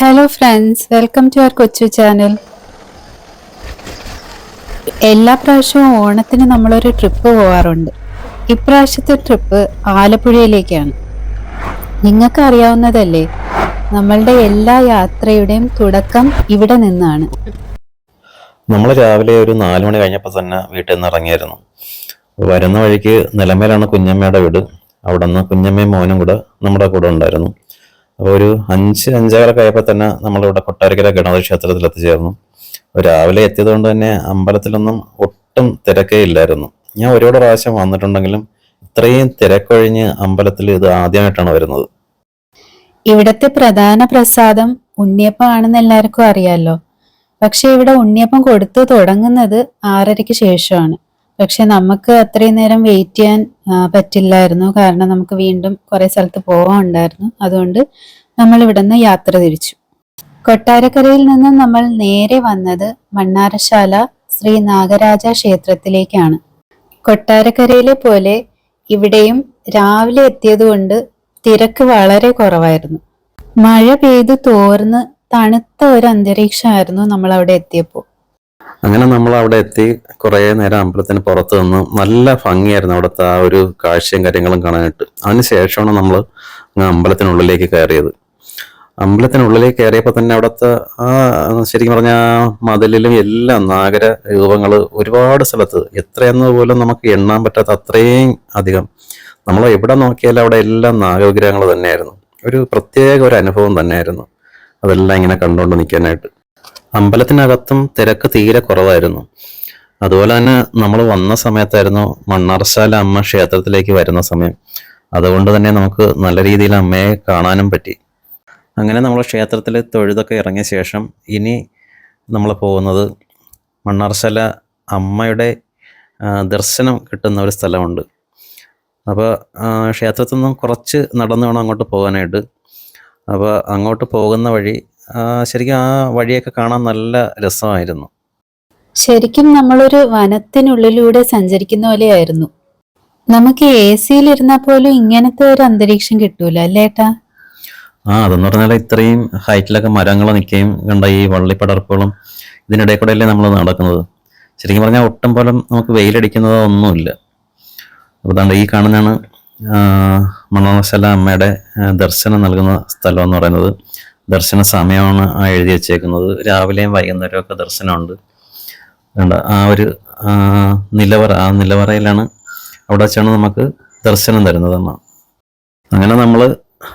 Hello friends welcome to our കൊച്ചു channel എല്ലാ പ്രാവശ്യവും ഓണത്തിന് നമ്മളൊരു ട്രിപ്പ് പോവാറുണ്ട്. ഇപ്രാവശ്യത്തെ ട്രിപ്പ് ആലപ്പുഴയിലേക്കാണ്. നിങ്ങൾക്ക് അറിയാവുന്നതല്ലേ നമ്മളുടെ എല്ലാ യാത്രയുടെയും തുടക്കം ഇവിടെ നിന്നാണ്. നമ്മൾ രാവിലെ ഒരു നാല് മണി കഴിഞ്ഞപ്പോൾ തന്നെ വീട്ടിൽ നിന്ന് ഇറങ്ങിയായിരുന്നു. വരുന്ന വഴിക്ക് നിലമേലാണ് കുഞ്ഞമ്മയുടെ വീട്. അവിടെ നിന്ന് കുഞ്ഞമ്മയും മോനും കൂടെ നമ്മുടെ കൂടെ ഉണ്ടായിരുന്നു. അപ്പോൾ ഒരു അഞ്ച് അഞ്ചര ആയപ്പോൾ തന്നെ നമ്മളിവിടെ കൊട്ടാരക്കര ഗണപതി ക്ഷേത്രത്തിൽ എത്തിച്ചേർന്നു. രാവിലെ എത്തിയത് കൊണ്ട് തന്നെ അമ്പലത്തിലൊന്നും ഒട്ടും തിരക്കേ ഇല്ലായിരുന്നു. ഞാൻ ഒരുപാട് പ്രാവശ്യം വന്നിട്ടുണ്ടെങ്കിലും ഇത്രയും തിരക്കൊഴിഞ്ഞ് അമ്പലത്തിൽ ഇത് ആദ്യമായിട്ടാണ് വരുന്നത്. ഇവിടത്തെ പ്രധാന പ്രസാദം ഉണ്ണിയപ്പം ആണെന്ന് എല്ലാവർക്കും അറിയാലോ. പക്ഷെ ഇവിടെ ഉണ്ണിയപ്പം കൊടുത്തു തുടങ്ങുന്നത് ആറരയ്ക്ക് ശേഷമാണ്. പക്ഷെ നമുക്ക് അത്രയും നേരം വെയിറ്റ് ചെയ്യാൻ പറ്റില്ലായിരുന്നു. കാരണം നമുക്ക് വീണ്ടും കുറെ സ്ഥലത്ത് പോകാനുണ്ടായിരുന്നു അതുകൊണ്ട് നമ്മൾ ഇവിടുന്ന് യാത്ര തിരിച്ചു. കൊട്ടാരക്കരയിൽ നിന്ന് നമ്മൾ നേരെ വന്നത് മണ്ണാറശാല ശ്രീ നാഗരാജ ക്ഷേത്രത്തിലേക്കാണ്. കൊട്ടാരക്കരയിലെ പോലെ ഇവിടെയും രാവിലെ എത്തിയതുകൊണ്ട് തിരക്ക് വളരെ കുറവായിരുന്നു. മഴ പെയ്തു തോർന്ന് തണുത്ത ഒരു അന്തരീക്ഷമായിരുന്നു നമ്മൾ അവിടെ എത്തിയപ്പോൾ. അങ്ങനെ നമ്മൾ അവിടെ എത്തി. കുറേ നേരം അമ്പലത്തിന് പുറത്ത് നിന്ന് നല്ല ഭംഗിയായിരുന്നു അവിടുത്തെ ആ ഒരു കാഴ്ചയും കാര്യങ്ങളും കാണാനായിട്ട്. അതിന് ശേഷമാണ് നമ്മൾ അമ്പലത്തിനുള്ളിലേക്ക് കയറിയത്. അമ്പലത്തിനുള്ളിലേക്ക് കയറിയപ്പോൾ തന്നെ അവിടുത്തെ ആ ശരിക്കും പറഞ്ഞാൽ മതിലിലും എല്ലാം നാഗര രൂപങ്ങൾ ഒരുപാട് സ്ഥലത്ത്. എത്രയെന്ന് പോലും നമുക്ക് എണ്ണാൻ പറ്റാത്ത അത്രയും അധികം. നമ്മൾ എവിടെ നോക്കിയാലും അവിടെ എല്ലാം നാഗവിഗ്രഹങ്ങൾ തന്നെയായിരുന്നു. ഒരു പ്രത്യേക ഒരു അനുഭവം തന്നെയായിരുന്നു. അതെല്ലാം ഇങ്ങനെ കണ്ടുകൊണ്ട് നിൽക്കാനായിട്ട്. അമ്പലത്തിനകത്തും തിരക്ക് തീരെ കുറവായിരുന്നു. അതുപോലെ തന്നെ നമ്മൾ വന്ന സമയത്തായിരുന്നു മണ്ണാർശാല അമ്മ ക്ഷേത്രത്തിലേക്ക് വരുന്ന സമയം. അതുകൊണ്ട് തന്നെ നമുക്ക് നല്ല രീതിയിൽ അമ്മയെ കാണാനും പറ്റി. അങ്ങനെ നമ്മൾ ക്ഷേത്രത്തിൽ തൊഴുതൊക്കെ ഇറങ്ങിയ ശേഷം ഇനി നമ്മൾ പോകുന്നത് മണ്ണാർശാല അമ്മയുടെ ദർശനം കിട്ടുന്ന ഒരു സ്ഥലമുണ്ട്. അപ്പോൾ ക്ഷേത്രത്തിൽ നിന്നും കുറച്ച് നടന്നു വേണം അങ്ങോട്ട് പോകാനായിട്ട്. അപ്പോൾ അങ്ങോട്ട് പോകുന്ന വഴി ശരിക്കും ആ വഴിയൊക്കെ കാണാൻ നല്ല രസമായിരുന്നു. ശരിക്കും നമ്മളൊരു വനത്തിനുള്ളിലൂടെ സഞ്ചരിക്കുന്ന പോലെയായിരുന്നു. നമുക്ക് എ സിയിലിരുന്നാൽ പോലും ഇങ്ങനത്തെ ഒരു അന്തരീക്ഷം കിട്ടൂല അല്ലേ ഏട്ടാ? ആ അതെന്ന് പറഞ്ഞാൽ ഇത്രയും ഹൈറ്റിലൊക്കെ മരങ്ങൾ നിൽക്കുകയും കണ്ട ഈ വള്ളിപ്പടർപ്പുകളും ഇതിനിടയിൽ കൂടെയല്ലേ നമ്മൾ നടക്കുന്നത്. ശരിക്കും പറഞ്ഞാൽ ഒട്ടും പോലും നമുക്ക് വെയിലടിക്കുന്നതോ ഒന്നുമില്ല. അപ്പോൾ ദാണ്ട ഈ കാണുന്നതാണ് മണോശല അമ്മയുടെ ദർശനം നൽകുന്ന സ്ഥലം എന്ന് പറയുന്നത്. ദർശന സമയമാണ് ആ എഴുതി വെച്ചേക്കുന്നത്. രാവിലെയും വൈകുന്നേരവും ഒക്കെ ദർശനമുണ്ട് ആ ഒരു നിലവറ ആ നിലവറയിലാണ് അവിടെ വെച്ചാണ് നമുക്ക് ദർശനം തരുന്നത് അമ്മ അങ്ങനെ നമ്മൾ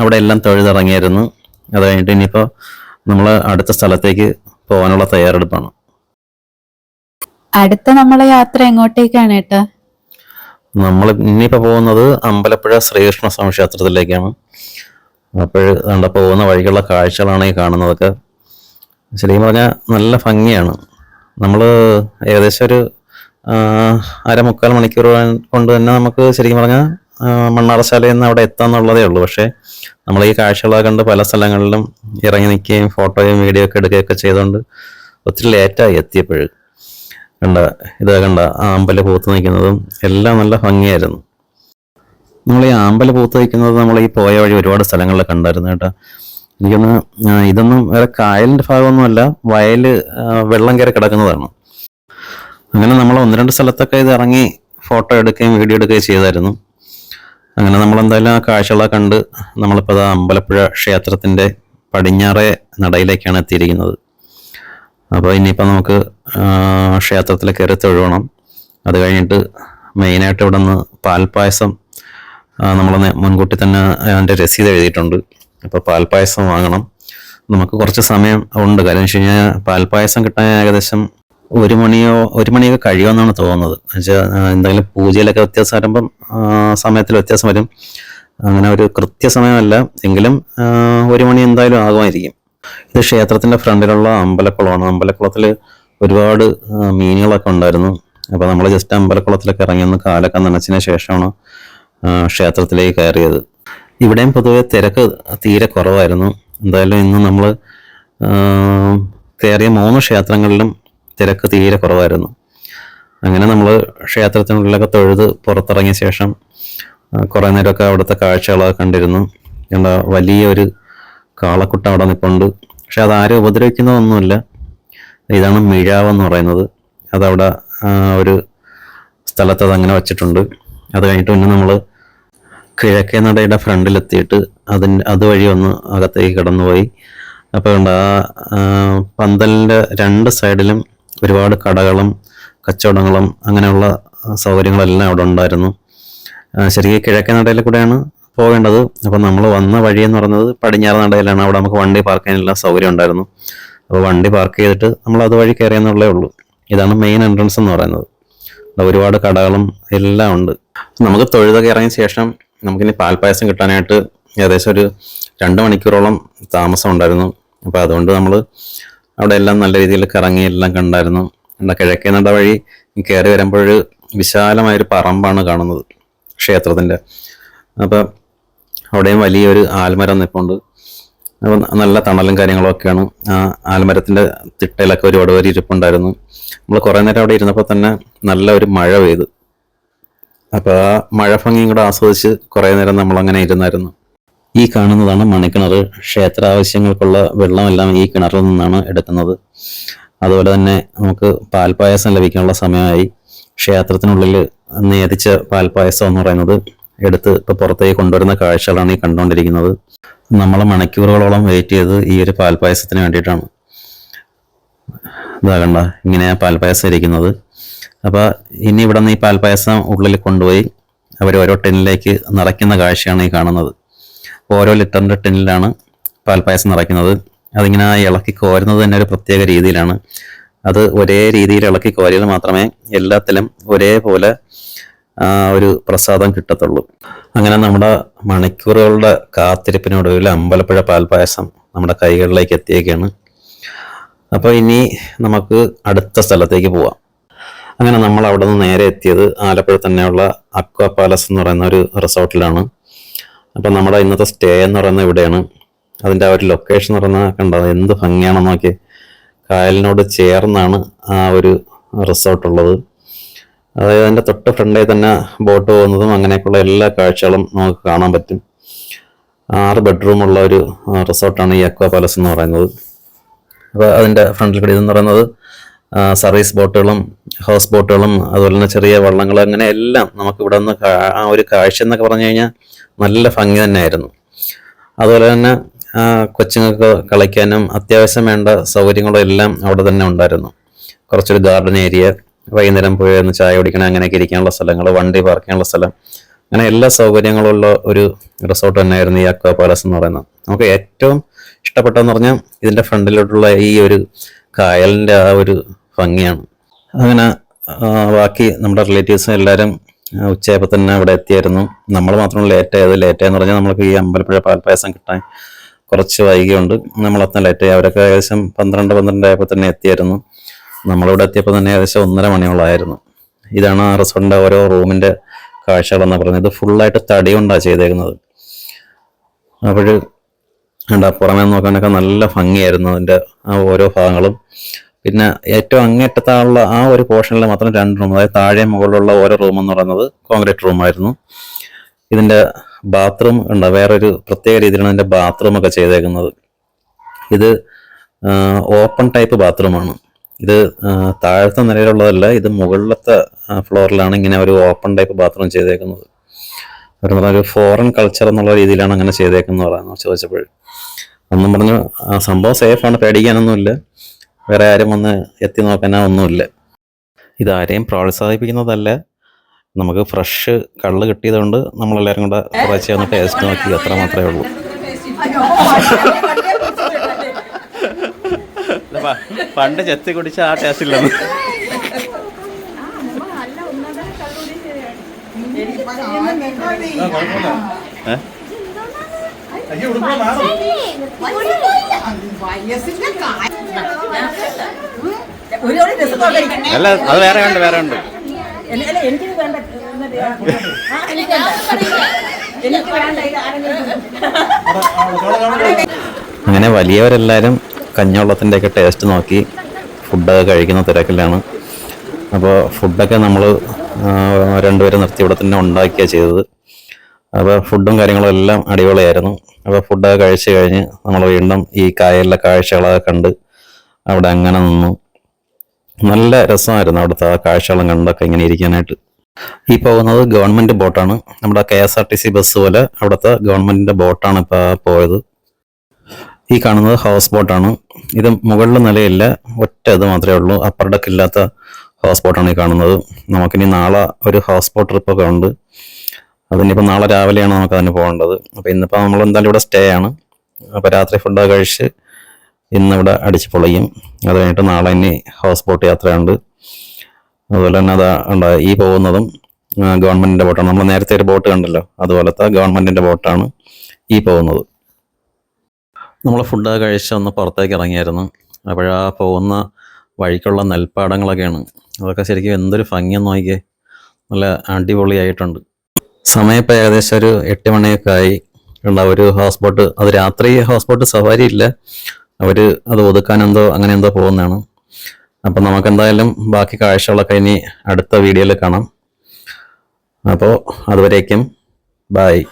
അവിടെ എല്ലാം തൊഴുതിറങ്ങിയിരുന്നു. അത് കഴിഞ്ഞിട്ട് ഇനിയിപ്പോൾ നമ്മൾ അടുത്ത സ്ഥലത്തേക്ക് പോകാനുള്ള തയ്യാറെടുപ്പാണ്. അടുത്ത നമ്മളെ യാത്ര എങ്ങോട്ടേക്കാണ് ഏട്ടാ? നമ്മൾ ഇനിയിപ്പോൾ പോകുന്നത് അമ്പലപ്പുഴ ശ്രീകൃഷ്ണ സ്വാമി ക്ഷേത്രത്തിലേക്കാണ്. അപ്പോൾ കണ്ട പോകുന്ന വഴിക്കുള്ള കാഴ്ചകളാണ് ഈ കാണുന്നതൊക്കെ. ശരിക്കും പറഞ്ഞാൽ നല്ല ഭംഗിയാണ്. നമ്മൾ ഏകദേശം ഒരു അരമുക്കാൽ മണിക്കൂർ കൊണ്ട് തന്നെ നമുക്ക് ശരിക്കും പറഞ്ഞാൽ മണ്ണാറശാലയിൽ നിന്ന് അവിടെ എത്താന്നുള്ളതേ ഉള്ളൂ. പക്ഷേ നമ്മൾ ഈ കാഴ്ചകളൊക്കെ കണ്ട് പല സ്ഥലങ്ങളിലും ഇറങ്ങി നിൽക്കുകയും ഫോട്ടോയും വീഡിയോ ഒക്കെ എടുക്കുകയൊക്കെ ചെയ്തുകൊണ്ട് ഒത്തിരി ലേറ്റായി എത്തിയപ്പോഴും. കണ്ട ഇത് കണ്ട ആ അമ്പല പൂത്ത് നിൽക്കുന്നതും എല്ലാം നല്ല ഭംഗിയായിരുന്നു. നമ്മൾ ഈ ആമ്പൽ പൂത്ത് വയ്ക്കുന്നത് നമ്മൾ ഈ പോയ വഴി ഒരുപാട് സ്ഥലങ്ങളിൽ കണ്ടായിരുന്നു കേട്ടോ. എനിക്കൊന്ന് ഇതൊന്നും വേറെ കായലിന്റെ ഭാഗമൊന്നുമല്ല വയൽ വെള്ളം കയറി കിടക്കുന്നതാണ്. അങ്ങനെ നമ്മൾ ഒന്ന് രണ്ട് സ്ഥലത്തൊക്കെ ഇത് ഇറങ്ങി ഫോട്ടോ എടുക്കുകയും വീഡിയോ എടുക്കുകയും ചെയ്തായിരുന്നു. അങ്ങനെ നമ്മൾ എന്തായാലും ആ കാഴ്ചകളെ കണ്ട് നമ്മളിപ്പോൾ അത് അമ്പലപ്പുഴ ക്ഷേത്രത്തിന്റെ പടിഞ്ഞാറേ നടയിലേക്കാണ് എത്തിയിരിക്കുന്നത്. അപ്പോൾ ഇനിയിപ്പോൾ നമുക്ക് ക്ഷേത്രത്തിൽ കയറി തൊഴുവണം. അത് കഴിഞ്ഞിട്ട് മെയിനായിട്ട് ഇവിടെ നിന്ന് പാൽപ്പായസം നമ്മൾ മുൻകൂട്ടി തന്നെ അതിന്റെ രസീത് എഴുതിയിട്ടുണ്ട്. അപ്പോൾ പാൽപ്പായസം വാങ്ങണം. നമുക്ക് കുറച്ച് സമയം ഉണ്ട്. കാര്യം വെച്ച് കഴിഞ്ഞാൽ പാൽപ്പായസം കിട്ടാൻ ഏകദേശം ഒരു മണിയോ ഒരു മണിയൊക്കെ കഴിയുമെന്നാണ് തോന്നുന്നത്. എന്നുവെച്ചാൽ എന്തെങ്കിലും പൂജയിലൊക്കെ വ്യത്യാസം വരുമ്പം സമയത്തിൽ വ്യത്യാസം വരും. അങ്ങനെ ഒരു കൃത്യസമയമല്ല. എങ്കിലും ഒരു മണി എന്തായാലും ആകുമായിരിക്കും. ഇത് ക്ഷേത്രത്തിന്റെ ഫ്രണ്ടിലുള്ള അമ്പലക്കുളമാണ്. അമ്പലക്കുളത്തിൽ ഒരുപാട് മീനുകളൊക്കെ ഉണ്ടായിരുന്നു. അപ്പോൾ നമ്മൾ ജസ്റ്റ് അമ്പലക്കുളത്തിലൊക്കെ ഇറങ്ങി ഒന്ന് കാലൊക്കെ നനച്ചതിന് ശേഷമാണ് ക്ഷേത്രത്തിലേക്ക് കയറിയത്. ഇവിടെയും പൊതുവെ തിരക്ക് തീരെ കുറവായിരുന്നു. എന്തായാലും ഇന്ന് നമ്മൾ കയറിയ മൂന്ന് ക്ഷേത്രങ്ങളിലും തിരക്ക് തീരെ കുറവായിരുന്നു. അങ്ങനെ നമ്മൾ ക്ഷേത്രത്തിനുള്ളിലൊക്കെ തൊഴുത് പുറത്തിറങ്ങിയ ശേഷം കുറേ നേരമൊക്കെ അവിടുത്തെ കാഴ്ചകളൊക്കെ കണ്ടിരുന്നു. എന്താ വലിയൊരു കാളക്കുട്ട അവിടെ നിൽപ്പുണ്ട് പക്ഷെ അതാരും ഉപദ്രവിക്കുന്നതൊന്നുമില്ല. ഇതാണ് മിഴാവെന്ന് പറയുന്നത്. അതവിടെ ഒരു സ്ഥലത്ത് അതങ്ങനെ വച്ചിട്ടുണ്ട്. അത് കഴിഞ്ഞിട്ട് പിന്നെ നമ്മൾ കിഴക്കേ നടയുടെ ഫ്രണ്ടിലെത്തിയിട്ട് അതിന് അതുവഴി ഒന്ന് അകത്തേക്ക് കടന്നുപോയി. അപ്പോൾ ഉണ്ട് ആ പന്തലിന്റെ രണ്ട് സൈഡിലും ഒരുപാട് കടകളും കച്ചവടങ്ങളും അങ്ങനെയുള്ള സൗകര്യങ്ങളെല്ലാം അവിടെ ഉണ്ടായിരുന്നു. ശരി ശരിക്കും കിഴക്കേ നടയിൽ കൂടെയാണ് പോകേണ്ടത്. അപ്പോൾ നമ്മൾ വന്ന വഴി എന്ന് പറയുന്നത് പടിഞ്ഞാറ് നടയിലാണ്. അവിടെ നമുക്ക് വണ്ടി പാർക്ക് ചെയ്യാനുള്ള സൗകര്യം ഉണ്ടായിരുന്നു. അപ്പോൾ വണ്ടി പാർക്ക് ചെയ്തിട്ട് നമ്മൾ അതുവഴി കയറിയെന്നുള്ളേ ഉള്ളൂ. ഇതാണ് മെയിൻ എൻട്രൻസ് എന്ന് പറയുന്നത്. ഒരുപാട് കടകളും എല്ലാം ഉണ്ട്. നമുക്ക് തൊഴുതൊക്കെ ഇറങ്ങിയ ശേഷം നമുക്കിനി പാൽപ്പായസം കിട്ടാനായിട്ട് ഏകദേശം ഒരു രണ്ട് മണിക്കൂറോളം താമസം ഉണ്ടായിരുന്നു അപ്പോൾ അതുകൊണ്ട് നമ്മൾ അവിടെ എല്ലാം നല്ല രീതിയിൽ കറങ്ങി എല്ലാം കണ്ടായിരുന്നു. കിഴക്കേ നട വഴി കയറി വരുമ്പോൾ വിശാലമായൊരു പറമ്പാണ് കാണുന്നത് ക്ഷേത്രത്തിന്റെ അപ്പോൾ അവിടെയും വലിയൊരു ആൽമരം നിൽപ്പുണ്ട് അപ്പം നല്ല തണലും കാര്യങ്ങളൊക്കെയാണ്. ആ ആൽമരത്തിന്റെ തിട്ടയിലൊക്കെ ഒരുപാട് പേര് ഇരിപ്പുണ്ടായിരുന്നു. നമ്മൾ കുറേ നേരം അവിടെ ഇരുന്നപ്പോൾ തന്നെ നല്ല ഒരു മഴ പെയ്തു. അപ്പോൾ ആ മഴ ഭംഗിയും കൂടെ ആസ്വദിച്ച് കുറേ നേരം നമ്മൾ അങ്ങനെ ഇരുന്നായിരുന്നു. ഈ കാണുന്നതാണ് മണിക്കിണർ. ക്ഷേത്ര ആവശ്യങ്ങൾക്കുള്ള വെള്ളമെല്ലാം ഈ കിണറിൽ നിന്നാണ് എടുക്കുന്നത്. അതുപോലെ തന്നെ നമുക്ക് പാൽപ്പായസം ലഭിക്കാനുള്ള സമയമായി. ക്ഷേത്രത്തിനുള്ളിൽ നേതിച്ച പാൽപ്പായസം എന്ന് പറയുന്നത് എടുത്ത് ഇപ്പോൾ പുറത്തേക്ക് കൊണ്ടുവരുന്ന കാഴ്ചകളാണ് ഈ കണ്ടുകൊണ്ടിരിക്കുന്നത്. നമ്മൾ മണിക്കൂറുകളോളം വെയിറ്റ് ചെയ്ത് ഈ ഒരു പാൽപ്പായസത്തിന് വേണ്ടിയിട്ടാണ്. ഇതാകണ്ട ഇങ്ങനെ പാൽപ്പായസം ഇരിക്കുന്നത്. അപ്പോൾ ഇനി ഇവിടെ നിന്ന് ഈ പാൽപ്പായസം ഉള്ളിൽ കൊണ്ടുപോയി അവർ ഓരോ ടെന്നിലേക്ക് നിറയ്ക്കുന്ന കാഴ്ചയാണ് ഈ കാണുന്നത്. ഓരോ ലിറ്ററിന്റെ ടെന്നിലാണ് പാൽപ്പായസം നിറയ്ക്കുന്നത്. അതിങ്ങനെ ഇളക്കി കോരുന്നത് തന്നെ ഒരു പ്രത്യേക രീതിയിലാണ്. അത് ഒരേ രീതിയിൽ ഇളക്കി കോരിയാൽ മാത്രമേ എല്ലാത്തിലും ഒരേപോലെ ഒരു പ്രസാദം കിട്ടത്തുള്ളൂ. അങ്ങനെ നമ്മുടെ മണിക്കൂറുകളുടെ കാത്തിരിപ്പിനൊടുവിൽ അമ്പലപ്പുഴ പാൽപ്പായസം നമ്മുടെ കൈകളിലേക്ക് എത്തിയേക്കാണ്. അപ്പോൾ ഇനി നമുക്ക് അടുത്ത സ്ഥലത്തേക്ക് പോവാം. അങ്ങനെ നമ്മൾ അവിടെ നിന്ന് നേരെ എത്തിയത് ആലപ്പുഴ തന്നെയുള്ള അക്വ പാലസ് എന്ന് പറയുന്ന ഒരു റിസോർട്ടിലാണ്. അപ്പം നമ്മുടെ ഇന്നത്തെ സ്റ്റേ എന്ന് പറയുന്നത് ഇവിടെയാണ്. അതിന്റെ ആ ഒരു ലൊക്കേഷൻ എന്ന് പറയുന്നത് കണ്ടത് എന്ത് ഭംഗിയാണെന്ന് നോക്കി. കായലിനോട് ചേർന്നാണ് ആ ഒരു റിസോർട്ടുള്ളത് അതായത് അതിന്റെ തൊട്ട് ഫ്രണ്ടിൽ തന്നെ ബോട്ട് പോകുന്നതും അങ്ങനെയൊക്കെയുള്ള എല്ലാ കാഴ്ചകളും നമുക്ക് കാണാൻ പറ്റും. ആറ് ബെഡ്റൂം ഉള്ള ഒരു റിസോർട്ടാണ് ഈ അക്വ പാലസ് എന്ന് പറയുന്നത്. അപ്പോൾ അതിന്റെ ഫ്രണ്ടിൽ കൂടി ഇതെന്ന് പറയുന്നത് സർവീസ് ബോട്ടുകളും ഹൗസ് ബോട്ടുകളും അതുപോലെ തന്നെ ചെറിയ വള്ളങ്ങൾ അങ്ങനെ എല്ലാം നമുക്ക് ഇവിടെ നിന്ന് ആ ഒരു കാഴ്ച എന്നൊക്കെ പറഞ്ഞു കഴിഞ്ഞാൽ നല്ല ഭംഗി തന്നെയായിരുന്നു. അതുപോലെ തന്നെ കൊച്ചുങ്ങൾക്ക് കളിക്കാനും അത്യാവശ്യം വേണ്ട സൗകര്യങ്ങളും എല്ലാം അവിടെ തന്നെ ഉണ്ടായിരുന്നു. കുറച്ചൊരു ഗാർഡൻ ഏരിയ വൈകുന്നേരം പോയി ചായ കുടിക്കണം അങ്ങനെയൊക്കെ ഇരിക്കാനുള്ള സ്ഥലങ്ങൾ വണ്ടി പാർക്ക് ചെയ്യാനുള്ള സ്ഥലം അങ്ങനെ എല്ലാ സൗകര്യങ്ങളുള്ള ഒരു റിസോർട്ട് തന്നെയായിരുന്നു ഈ അക്വ പാലസ് എന്ന് പറയുന്നത്. നമുക്ക് ഏറ്റവും ഇഷ്ടപ്പെട്ടതെന്ന് പറഞ്ഞാൽ ഇതിന്റെ ഫ്രണ്ടിലോട്ടുള്ള ഈ ഒരു കായലിന്റെ ആ ഒരു ഭംഗിയാണ്. അങ്ങനെ ബാക്കി നമ്മുടെ റിലേറ്റീവ്സും എല്ലാവരും ഉച്ചയപ്പം തന്നെ അവിടെ എത്തിയായിരുന്നു. നമ്മൾ മാത്രം ലേറ്റ് ആയത്. ലേറ്റ് ആയെന്ന് പറഞ്ഞാൽ നമ്മൾക്ക് ഈ അമ്പലപ്പുഴ പാൽപ്പായസം കിട്ടാൻ കുറച്ച് വൈകിയുണ്ട്. നമ്മളത്ര ലേറ്റ് ആയി. അവരൊക്കെ ഏകദേശം പന്ത്രണ്ട് പന്ത്രണ്ട് ആയപ്പോൾ തന്നെ എത്തിയായിരുന്നു. നമ്മളിവിടെ എത്തിയപ്പോൾ തന്നെ ഏകദേശം ഒന്നര മണിയോളമായിരുന്നു ഇതാണ് ആ റിസോർട്ടിന്റെ ഓരോ റൂമിന്റെ കാഴ്ചകളെന്ന് പറഞ്ഞത് ഫുള്ളായിട്ട് തടി കൊണ്ടാണ് ചെയ്തേക്കുന്നത്. അപ്പോൾ ഉണ്ട് പുറമേ നോക്കാനൊക്കെ നല്ല ഭംഗിയായിരുന്നു അതിന്റെ ആ ഓരോ ഭാഗങ്ങളും. പിന്നെ ഏറ്റവും അങ്ങേറ്റത്താളുള്ള ആ ഒരു പോർഷനിൽ മാത്രം രണ്ട് റൂം അതായത് താഴെ മുകളിലുള്ള ഓരോ റൂം എന്ന് പറയുന്നത് കോൺക്രീറ്റ് റൂമായിരുന്നു ഇതിന്റെ ബാത്റൂം ഉണ്ട് വേറൊരു പ്രത്യേക രീതിയിലാണ് ഇതിന്റെ ബാത്റൂം ഒക്കെ ചെയ്തേക്കുന്നത്. ഇത് ഓപ്പൺ ടൈപ്പ് ബാത്റൂമാണ് ഇത് താഴത്തെ നിലയിലുള്ളതല്ല ഇത് മുകളിലത്തെ ഫ്ലോറിലാണ് ഇങ്ങനെ ഒരു ഓപ്പൺ ടൈപ്പ് ബാത്റൂം ചെയ്തേക്കുന്നത്. ഒരു ഫോറിൻ കൾച്ചർ എന്നുള്ള രീതിയിലാണ് അങ്ങനെ ചെയ്തേക്കുന്നത് പറയുന്നത് ചോദിച്ചപ്പോൾ ഒന്നും പറഞ്ഞു ആ സംഭവം സേഫാണ് പേടിക്കാനൊന്നുമില്ല. വേറെ ആരും വന്ന് എത്തി നോക്കാനോ ഒന്നുമില്ല. ഇതാരെയും പ്രോത്സാഹിപ്പിക്കുന്നതല്ല. നമുക്ക് ഫ്രഷ് കള്ള് കിട്ടിയതുകൊണ്ട് നമ്മളെല്ലാവരും കൂടെ കുറച്ച് ഒന്ന് ടേസ്റ്റ് നോക്കി അത്ര മാത്രമേ ഉള്ളൂ. പണ്ട് ചെത്തി കുടിച്ച ആ ടേസ്റ്റ് ഇല്ലെന്ന്. വയസ്സിന്റെ കാര്യം ഒരുപാട് രസത്തോടെ കഴിക്കണം. അല്ല അത് വേറെ ഉണ്ട് വേറെ ഉണ്ട് എനിക്ക് വേണ്ട. അങ്ങനെ വലിയവരെല്ലാവരും കഞ്ഞവെള്ളത്തിന്റെ ഒക്കെ ടേസ്റ്റ് നോക്കി ഫുഡൊക്കെ കഴിക്കുന്ന തിരക്കിലാണ്. അപ്പോൾ ഫുഡൊക്കെ നമ്മൾ രണ്ടുപേരും നിർത്തി ഇവിടെ തന്നെ ഉണ്ടാക്കിയാണ് ചെയ്തത്. അപ്പോൾ ഫുഡും കാര്യങ്ങളും എല്ലാം അടിപൊളിയായിരുന്നു. അപ്പോൾ ഫുഡൊക്കെ കഴിച്ച് കഴിഞ്ഞ് നമ്മൾ വീണ്ടും ഈ കായലിലെ കാഴ്ചകളൊക്കെ കണ്ട് അവിടെ അങ്ങനെ നിന്നു. നല്ല രസമായിരുന്നു അവിടുത്തെ ആ കാഴ്ചകളും കണ്ടൊക്കെ ഇങ്ങനെ ഇരിക്കാനായിട്ട്. ഈ പോകുന്നത് ഗവൺമെന്റ് ബോട്ടാണ് നമ്മുടെ K S R T C bus പോലെ അവിടുത്തെ ഗവൺമെന്റിന്റെ ബോട്ടാണ് ഇപ്പോൾ പോയത്. ഈ കാണുന്നത് ഹൗസ് ബോട്ടാണ് ഇത് മുകളിൽ നിലയില്ല ഒറ്റ ഇത് മാത്രമേ ഉള്ളൂ. അപ്പർ ഡെക്ക് ഇല്ലാത്ത ഹൗസ് ബോട്ടാണ് ഈ കാണുന്നത്. നമുക്കിനി നാളെ ഒരു ഹൗസ് ബോട്ട് ട്രിപ്പൊക്കെ ഉണ്ട്. അതിനിപ്പോൾ നാളെ രാവിലെയാണ് നമുക്ക് അതിന് പോകേണ്ടത്? അപ്പോൾ ഇന്നിപ്പോൾ നമ്മൾ എന്തായാലും ഇവിടെ സ്റ്റേ ആണ്. അപ്പോൾ രാത്രി ഫുഡൊക്കെ കഴിച്ച് ഇന്നിവിടെ അടിച്ച് പൊളിയും. അത് കഴിഞ്ഞിട്ട് നാളെ ഇനി ഹൗസ് ബോട്ട് യാത്രയുണ്ട്. അതുപോലെ തന്നെ അതാ ഉണ്ട് ഈ പോകുന്നതും ഗവൺമെന്റിന്റെ ബോട്ടാണ് നമ്മൾ നേരത്തെ ഒരു ബോട്ട് കണ്ടല്ലോ. അതുപോലത്തെ ഗവൺമെന്റിന്റെ ബോട്ടാണ് ഈ പോകുന്നത്. നമ്മൾ ഫുഡൊക്കെ കഴിച്ച് ഒന്ന് പുറത്തേക്ക് ഇറങ്ങിയായിരുന്നു. അപ്പോഴാ പോകുന്ന വഴിക്കുള്ള നെൽപ്പാടങ്ങളൊക്കെയാണ്. അതൊക്കെ ശരിക്കും എന്തൊരു ഭംഗിയെന്ന് നോക്കിയേ. നല്ല അടിപൊളിയായിട്ടുണ്ട്. സമയം ഏകദേശം ഒരു എട്ട് മണിയൊക്കെ ആയി. ഉണ്ടാവും ഒരു ഹൗസ് ബോട്ട് അത് രാത്രി ഹൗസ് ബോട്ട് സവാരി ഇല്ല. അവർ അത് ഒതുക്കാൻ എന്തോ അങ്ങനെ എന്തോ പോകുന്നതാണ്. അപ്പം നമുക്ക് എന്തായാലും ബാക്കി കാഴ്ചകളൊക്കെ ഇനി അടുത്ത വീഡിയോയിൽ കാണാം. അപ്പോൾ അതുവരേക്കും ബായ്